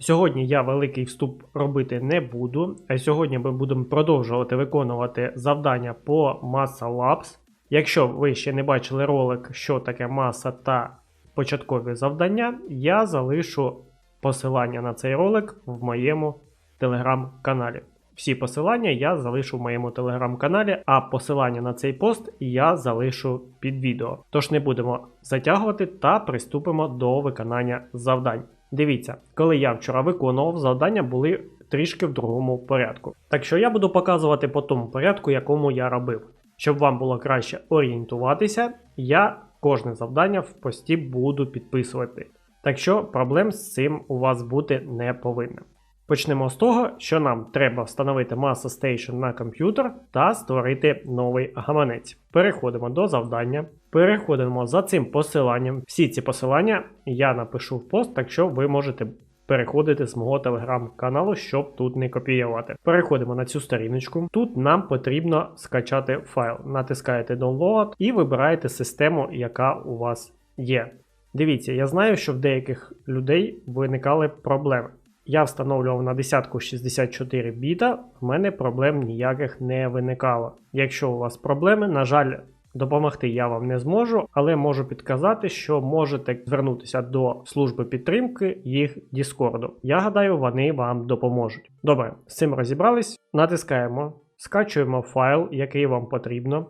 Сьогодні я великий вступ робити не буду, сьогодні ми будемо продовжувати виконувати завдання по Massa Labs. Якщо ви ще не бачили ролик, що таке маса та початкові завдання, я залишу посилання на цей ролик в моєму телеграм-каналі. Всі посилання я залишу в моєму телеграм-каналі, а посилання на цей пост я залишу під відео. Тож не будемо затягувати та приступимо до виконання завдань. Дивіться, коли я вчора виконував, завдання були трішки в другому порядку. Так що я буду показувати по тому порядку, якому я робив. Щоб вам було краще орієнтуватися, я кожне завдання в пості буду підписувати. Так що проблем з цим у вас бути не повинно. Почнемо з того, що нам треба встановити Massa Station на комп'ютер та створити новий гаманець. Переходимо до завдання, переходимо за цим посиланням. Всі ці посилання я напишу в пост, так що ви можете переходити з мого телеграм-каналу, щоб тут не копіювати. Переходимо на цю сторіночку. Тут нам потрібно скачати файл. Натискаєте Download і вибираєте систему, яка у вас є. Дивіться, я знаю, що в деяких людей виникали проблеми. Я встановлював на десятку 64 біта, в мене проблем ніяких не виникало. Якщо у вас проблеми, на жаль, допомогти я вам не зможу, але можу підказати, що можете звернутися до служби підтримки їх Діскорду. Я гадаю, вони вам допоможуть. Добре, з цим розібрались. Натискаємо, скачуємо файл, який вам потрібно.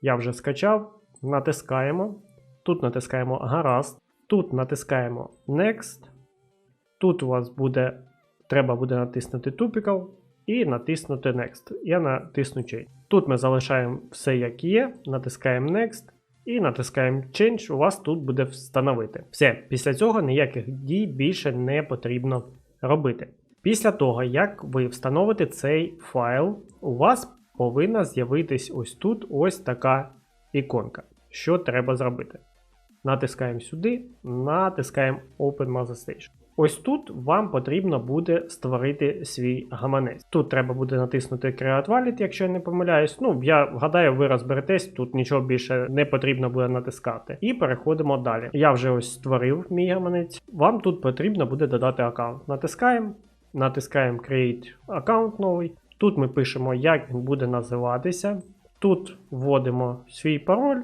Я вже скачав, натискаємо. Тут натискаємо Гаразд. Тут натискаємо Next. Тут у вас буде, треба буде натиснути Typical і натиснути Next. Я натисну Change. Тут ми залишаємо все як є, натискаємо Next і натискаємо Change. У вас тут буде встановити. Все, після цього ніяких дій більше не потрібно робити. Після того, як ви встановите цей файл, у вас повинна з'явитись ось тут ось така іконка. Що треба зробити? Натискаємо сюди, натискаємо Open Mother Station. Ось тут вам потрібно буде створити свій гаманець. Тут треба буде натиснути Create Wallet, якщо я не помиляюсь. Ну, я гадаю, ви розберетесь, тут нічого більше не потрібно буде натискати. І переходимо далі. Я вже ось створив мій гаманець. Вам тут потрібно буде додати аккаунт. Натискаємо, натискаємо Create аккаунт новий. Тут ми пишемо, як він буде називатися. Тут вводимо свій пароль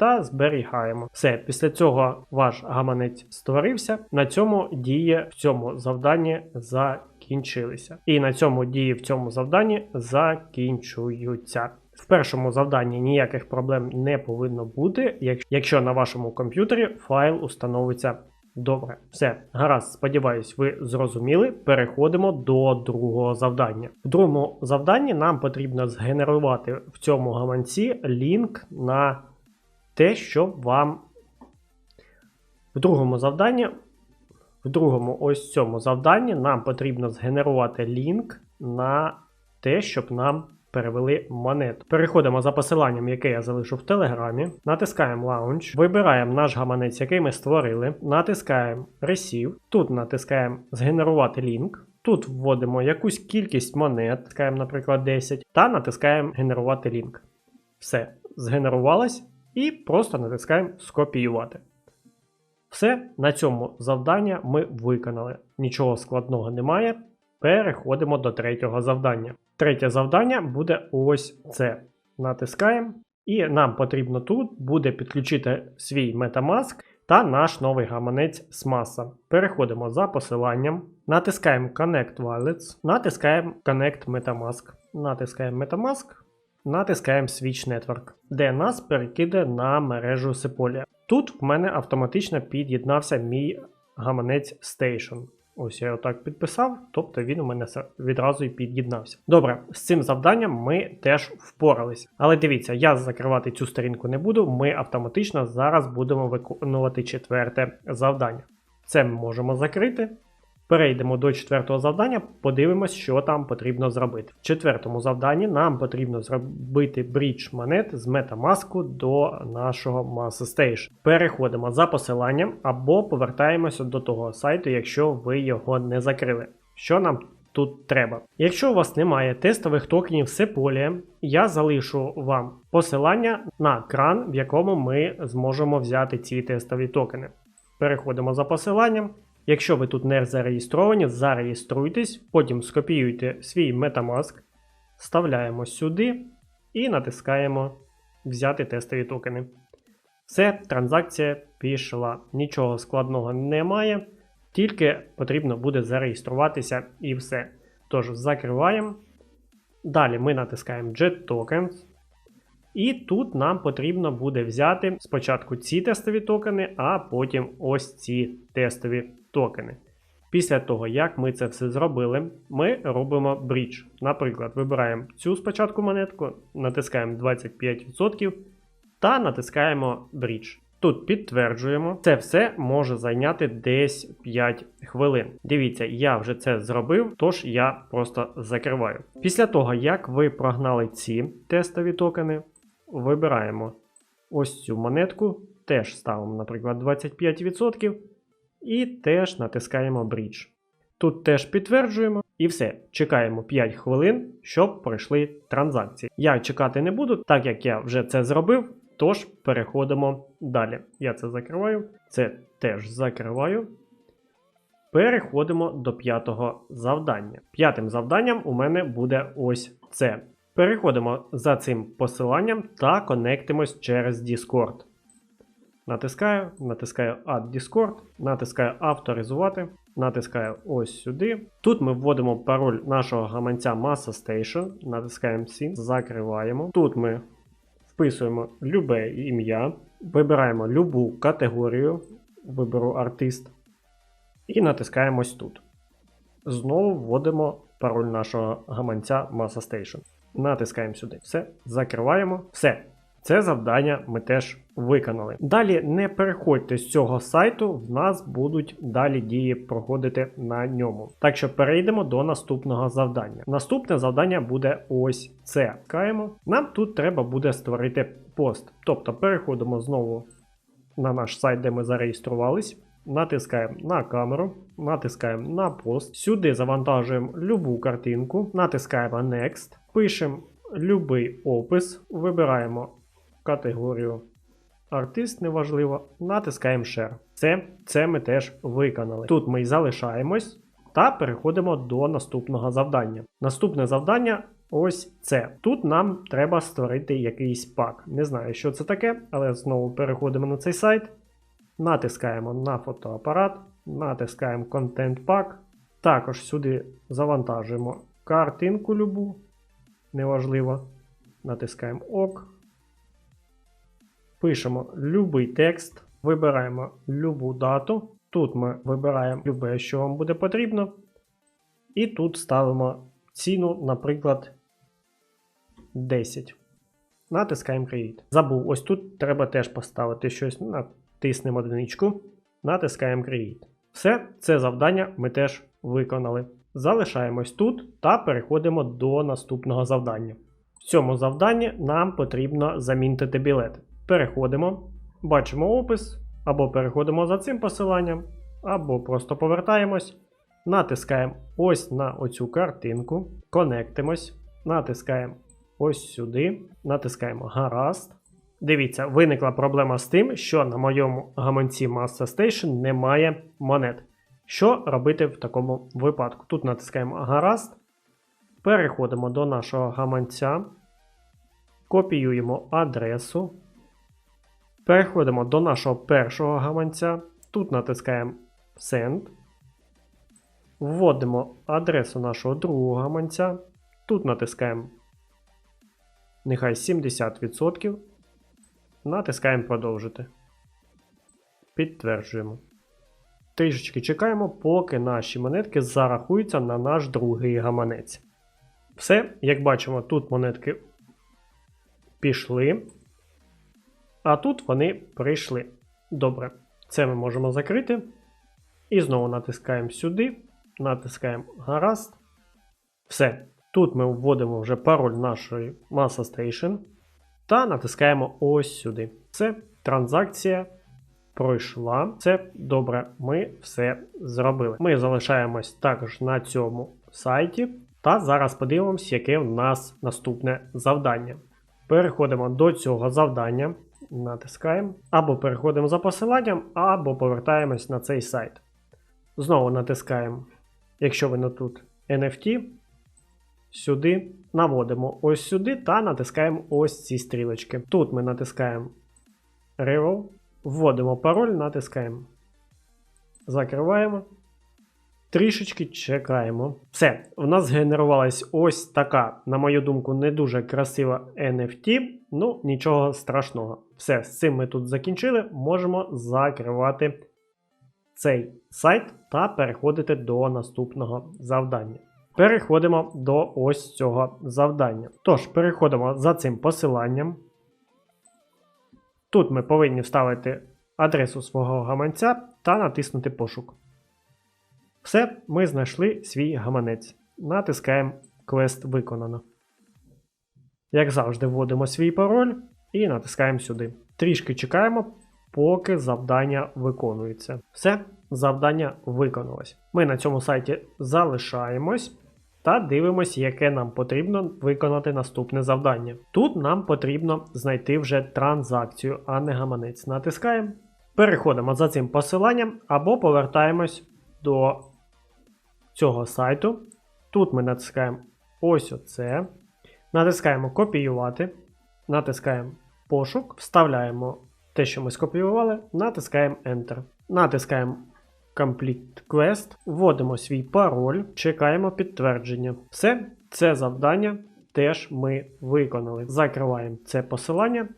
та зберігаємо. Все, після цього ваш гаманець створився. На цьому дії в цьому завданні закінчилися. І на цьому дії в цьому завданні закінчуються. В першому завданні ніяких проблем не повинно бути, якщо на вашому комп'ютері файл установиться добре. Все, гаразд, сподіваюсь, ви зрозуміли. Переходимо до другого завдання. В другому завданні нам потрібно згенерувати в цьому гаманці лінк на те, що вам в другому завданні, в другому ось цьому завданні нам потрібно згенерувати лінк на те, щоб нам перевели монету. Переходимо за посиланням, яке я залишу в Телеграмі, натискаємо Launch, вибираємо наш гаманець, який ми створили, натискаємо Receive, тут натискаємо Згенерувати лінк. Тут вводимо якусь кількість монет, наприклад, 10, та натискаємо Генерувати лінк. Все, згенерувалось і просто натискаємо скопіювати. Все, на цьому завдання ми виконали. Нічого складного немає. Переходимо до третього завдання. Третє завдання буде ось це. Натискаємо. І нам потрібно тут буде підключити свій Metamask та наш новий гаманець Smasa. Переходимо за посиланням, натискаємо Connect Wallets, натискаємо Connect Metamask, натискаємо Metamask, натискаємо Switch Network, де нас перекиде на мережу Sepolia. Тут в мене автоматично під'єднався мій гаманець Station. Ось я його так підписав, тобто він у мене відразу і під'єднався. Добре, з цим завданням ми теж впорались. Але дивіться, я закривати цю сторінку не буду. Ми автоматично зараз будемо виконувати четверте завдання. Це ми можемо закрити. Перейдемо до четвертого завдання, подивимось, що там потрібно зробити. В четвертому завданні нам потрібно зробити брідж монет з MetaMask до нашого Massa Station. Переходимо за посиланням або повертаємося до того сайту, якщо ви його не закрили. Що нам тут треба? Якщо у вас немає тестових токенів Sepolia, я залишу вам посилання на кран, в якому ми зможемо взяти ці тестові токени. Переходимо за посиланням. Якщо ви тут не зареєстровані, зареєструйтесь, потім скопіюйте свій Metamask, вставляємо сюди і натискаємо Взяти тестові токени. Все, транзакція пішла. Нічого складного немає, тільки потрібно буде зареєструватися і все. Тож, закриваємо. Далі ми натискаємо Jet Tokens. І тут нам потрібно буде взяти спочатку ці тестові токени, а потім ось ці тестові токени. Після того, як ми це все зробили, ми робимо брідж. Наприклад, вибираємо цю спочатку монетку, натискаємо 25% та натискаємо брідж. Тут підтверджуємо, це все може зайняти десь 5 хвилин. Дивіться, я вже це зробив, тож я просто закриваю. Після того, як ви прогнали ці тестові токени, вибираємо ось цю монетку, теж ставимо, наприклад, 25%. І теж натискаємо Bridge. Тут теж підтверджуємо і все. Чекаємо 5 хвилин, щоб пройшли транзакції. Я чекати не буду, так як я вже це зробив. Тож переходимо далі. Я це закриваю, це теж закриваю. Переходимо до п'ятого завдання. П'ятим завданням у мене буде ось це. Переходимо за цим посиланням та конектимось через Discord. Натискаю, натискаю Add Discord, натискаю авторизувати, натискаю ось сюди. Тут ми вводимо пароль нашого гаманця Massa Station, натискаємо Sync, закриваємо. Тут ми вписуємо любе ім'я, вибираємо любу категорію, виберу артист, і натискаємо ось тут. Знову вводимо пароль нашого гаманця Massa Station. Натискаємо сюди. Все, закриваємо. Все. Це завдання ми теж виконали. Далі не переходьте з цього сайту, в нас будуть далі дії проходити на ньому. Так що перейдемо до наступного завдання. Наступне завдання буде ось це. Каємо. Нам тут треба буде створити пост. Тобто переходимо знову на наш сайт, де ми зареєструвались. Натискаємо на камеру, натискаємо на пост. Сюди завантажуємо любу картинку, натискаємо Next, пишемо любий опис, вибираємо категорію артист, неважливо, натискаємо Share. Це, це ми теж виконали. Тут ми й залишаємось та переходимо до наступного завдання. Наступне завдання ось це. Тут нам треба створити якийсь пак. Не знаю, що це таке, але знову переходимо на цей сайт. Натискаємо на фотоапарат, натискаємо Pack. Також сюди завантажуємо картинку любу. Неважливо. Натискаємо ОК. Пишемо любий текст, вибираємо любу дату. Тут ми вибираємо любе, що вам буде потрібно. І тут ставимо ціну, наприклад, 10. Натискаємо Create. Забув, ось тут треба теж поставити щось. Натиснемо одиничку. Натискаємо Create. Все, це завдання ми теж виконали. Залишаємось тут та переходимо до наступного завдання. В цьому завданні нам потрібно замінити білет. Переходимо, бачимо опис, або переходимо за цим посиланням, або просто повертаємось, натискаємо ось на оцю картинку, конектимось, натискаємо ось сюди, натискаємо гаразд. Дивіться, виникла проблема з тим, що на моєму гаманці Massa Station немає монет. Що робити в такому випадку? Тут натискаємо гаразд. Переходимо до нашого гаманця, копіюємо адресу. Переходимо до нашого першого гаманця. Тут натискаємо Send. Вводимо адресу нашого другого гаманця. Тут натискаємо нехай 70%. Натискаємо продовжити. Підтверджуємо. Трішечки чекаємо, поки наші монетки зарахуються на наш другий гаманець. Все, як бачимо, тут монетки пішли. А тут вони прийшли. Добре, це ми можемо закрити. І знову натискаємо сюди. натискаємо гаразд. Все. Тут ми вводимо вже пароль нашої Masa Station та натискаємо ось сюди. Все, транзакція пройшла. Це добре, ми все зробили. Ми залишаємось також на цьому сайті. Та зараз подивимось, яке в нас наступне завдання. Переходимо до цього завдання, натискаємо, або переходимо за посиланням, або повертаємось на цей сайт. Знову натискаємо, якщо ви не тут NFT, сюди наводимо ось сюди та натискаємо ось ці стрілочки. Тут ми натискаємо Reroll, вводимо пароль, натискаємо. Закриваємо. Трішечки чекаємо. Все, у нас згенерувалась ось така, на мою думку, не дуже красива NFT. Ну, нічого страшного. Все, з цим ми тут закінчили. Можемо закривати цей сайт та переходити до наступного завдання. Переходимо до ось цього завдання. Тож, переходимо за цим посиланням. Тут ми повинні вставити адресу свого гаманця та натиснути пошук. Все, ми знайшли свій гаманець. Натискаємо квест виконано. Як завжди, вводимо свій пароль і натискаємо сюди. Трішки чекаємо, поки завдання виконується. Все, завдання виконалось. Ми на цьому сайті залишаємось та дивимось, яке нам потрібно виконати наступне завдання. Тут нам потрібно знайти вже транзакцію, а не гаманець. Натискаємо. Переходимо за цим посиланням або повертаємось до цього сайту. Тут ми натискаємо ось оце. Натискаємо копіювати. Натискаємо пошук, вставляємо те, що ми скопіювали, натискаємо Enter. Натискаємо Complete Quest, вводимо свій пароль, чекаємо підтвердження. Все, це завдання теж ми виконали. Закриваємо це посилання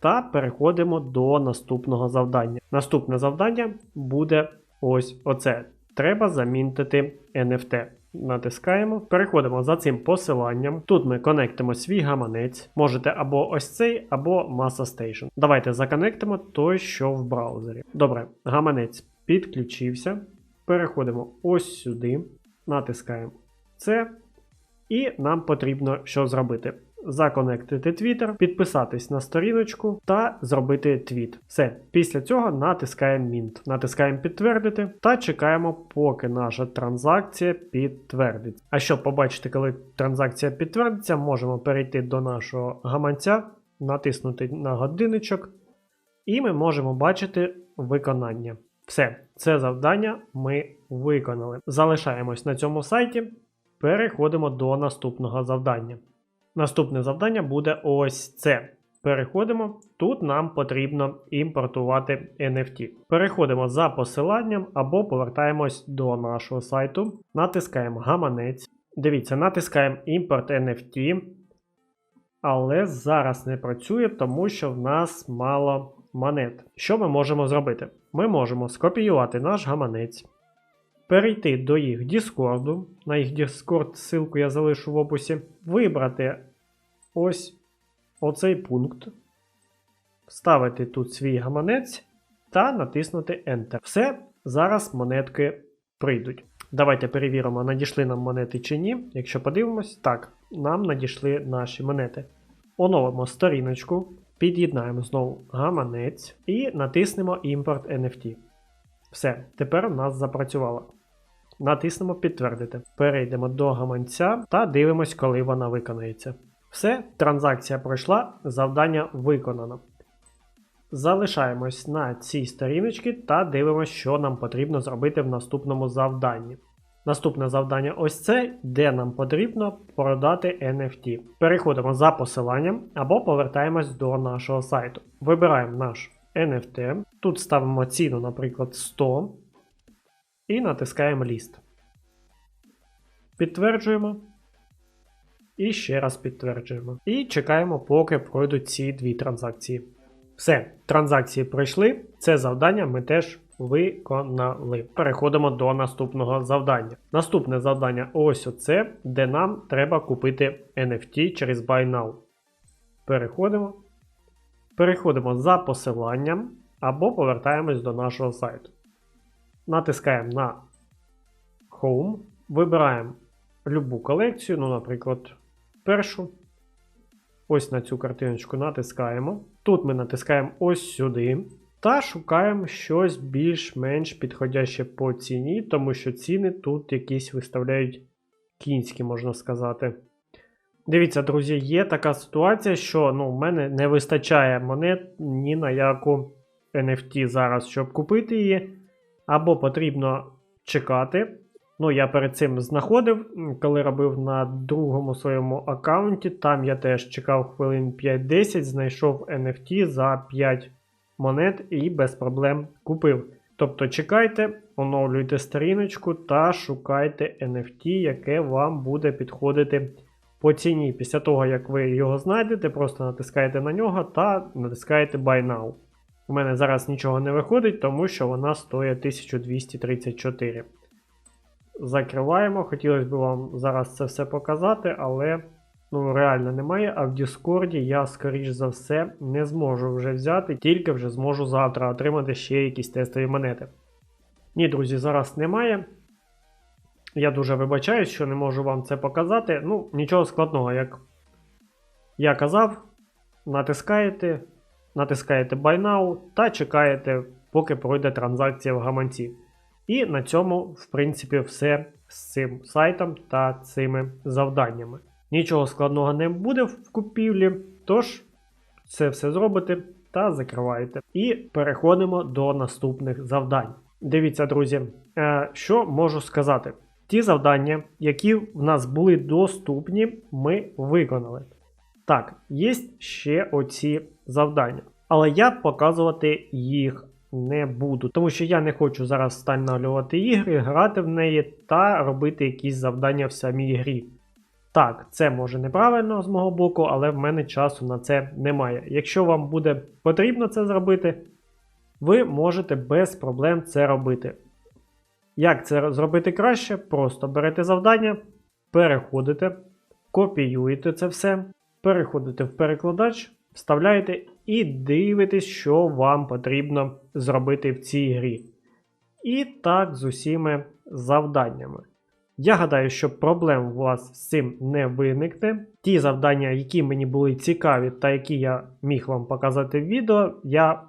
та переходимо до наступного завдання. Наступне завдання буде ось оце. Треба замінтити NFT. Натискаємо, переходимо за цим посиланням. Тут ми конектимо свій гаманець. Можете або ось цей, або Masa Station. Давайте законектимо той, що в браузері. Добре, гаманець підключився. Переходимо ось сюди, натискаємо це. І нам потрібно що зробити? Законектити Twitter, підписатись на сторіночку та зробити твіт. Все. Після цього натискаємо Mint. Натискаємо підтвердити та чекаємо, поки наша транзакція підтвердиться. А щоб побачити, коли транзакція підтвердиться, можемо перейти до нашого гаманця, натиснути на годинничок, і ми можемо бачити виконання. Все, це завдання ми виконали. Залишаємось на цьому сайті. Переходимо до наступного завдання. Наступне завдання буде ось це. Переходимо. Тут нам потрібно імпортувати NFT. Переходимо за посиланням або повертаємось до нашого сайту. Натискаємо гаманець. Дивіться, натискаємо імпорт NFT. Але зараз не працює, тому що в нас мало монет. Що ми можемо зробити? Ми можемо скопіювати наш гаманець перейти до їх Discord, на їх Discord ссылку я залишу в описі, вибрати ось оцей пункт, вставити тут свій гаманець та натиснути Enter. Все, зараз монетки прийдуть. Давайте перевіримо, надійшли нам монети чи ні. Якщо подивимось, так, нам надійшли наші монети. Оновимо сторіночку, під'єднаємо знову гаманець і натиснемо Import NFT. Все, тепер у нас запрацювало. Натиснемо Підтвердити. Перейдемо до гаманця та дивимось, коли вона виконається. Все, транзакція пройшла, завдання виконано. Залишаємось на цій сторіночці та дивимося, що нам потрібно зробити в наступному завданні. Наступне завдання ось це, де нам потрібно продати NFT. Переходимо за посиланням або повертаємось до нашого сайту. Вибираємо наш NFT. Тут ставимо ціну, наприклад, 100 і натискаємо ліст. Підтверджуємо. І ще раз підтверджуємо. І чекаємо, поки пройдуть ці дві транзакції. Все, транзакції пройшли. Це завдання ми теж виконали. Переходимо до наступного завдання. Наступне завдання ось оце, де нам треба купити NFT через Buy Now. Переходимо. Переходимо за посиланням або повертаємось до нашого сайту. Натискаємо на Home. Вибираємо любу колекцію, ну, наприклад, першу. Ось на цю картиночку натискаємо. Тут ми натискаємо ось сюди. Та шукаємо щось більш-менш підходяще по ціні, тому що ціни тут якісь виставляють кінські, можна сказати. Дивіться, друзі, є така ситуація, що ну, в мене не вистачає монет ні на яку NFT зараз, щоб купити її. Або потрібно чекати. Ну, я перед цим знаходив, коли робив на другому своєму аккаунті. Там я теж чекав хвилин 5-10, знайшов NFT за 5 монет і без проблем купив. Тобто чекайте, оновлюйте сторіночку та шукайте NFT, яке вам буде підходити по ціні. Після того, як ви його знайдете, просто натискаєте на нього та натискаєте Buy Now. У мене зараз нічого не виходить, тому що вона стоїть 1234. Закриваємо. Хотілося б вам зараз це все показати, але ну, реально немає. А в Діскорді я, скоріш за все, не зможу вже взяти, тільки вже зможу завтра отримати ще якісь тестові монети. Ні, друзі, зараз немає. Я дуже вибачаюсь, що не можу вам це показати. Ну, нічого складного, як я казав, натискаєте, натискаєте Buy Now та чекаєте, поки пройде транзакція в гаманці. І на цьому, в принципі, все з цим сайтом та цими завданнями. Нічого складного не буде в купівлі, тож це все зробите та закриваєте. І переходимо до наступних завдань. Дивіться, друзі, е, що можу сказати. Ті завдання, які в нас були доступні, ми виконали. Так, є ще оці завдання. Але я показувати їх не буду, тому що я не хочу зараз встановлювати ігри, грати в неї та робити якісь завдання в самій грі. Так, це може неправильно з мого боку, але в мене часу на це немає. Якщо вам буде потрібно це зробити, ви можете без проблем це робити. Як це зробити краще? Просто берете завдання, переходите, копіюєте це все, переходите в перекладач, вставляєте і дивитесь, що вам потрібно зробити в цій грі. І так з усіма завданнями. Я гадаю, що проблем у вас з цим не виникне. Ті завдання, які мені були цікаві та які я міг вам показати в відео, я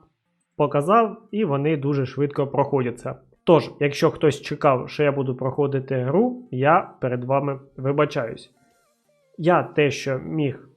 показав і вони дуже швидко проходяться. Тож, якщо хтось чекав, що я буду проходити гру, я перед вами вибачаюсь. Я те, що міг,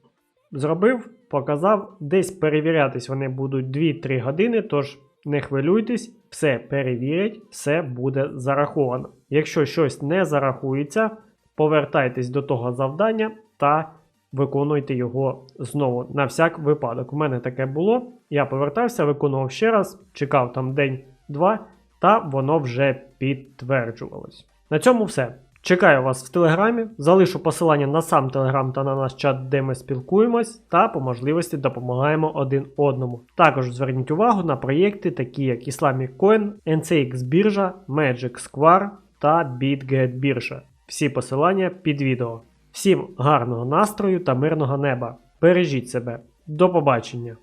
зробив, показав. Десь перевірятись вони будуть 2-3 години, тож не хвилюйтесь, все перевірять, все буде зараховано. Якщо щось не зарахується, повертайтесь до того завдання та виконуйте його знову на всяк випадок. У мене таке було. Я повертався, виконував ще раз, чекав там день-два, та воно вже підтверджувалось. На цьому все. Чекаю вас в телеграмі, залишу посилання на сам телеграм та на наш чат, де ми спілкуємось, та по можливості допомагаємо один одному. Також зверніть увагу на проєкти, такі як Islamic Coin, NCX біржа, Magic Square та BitGet біржа. Всі посилання під відео. Всім гарного настрою та мирного неба. Бережіть себе. До побачення!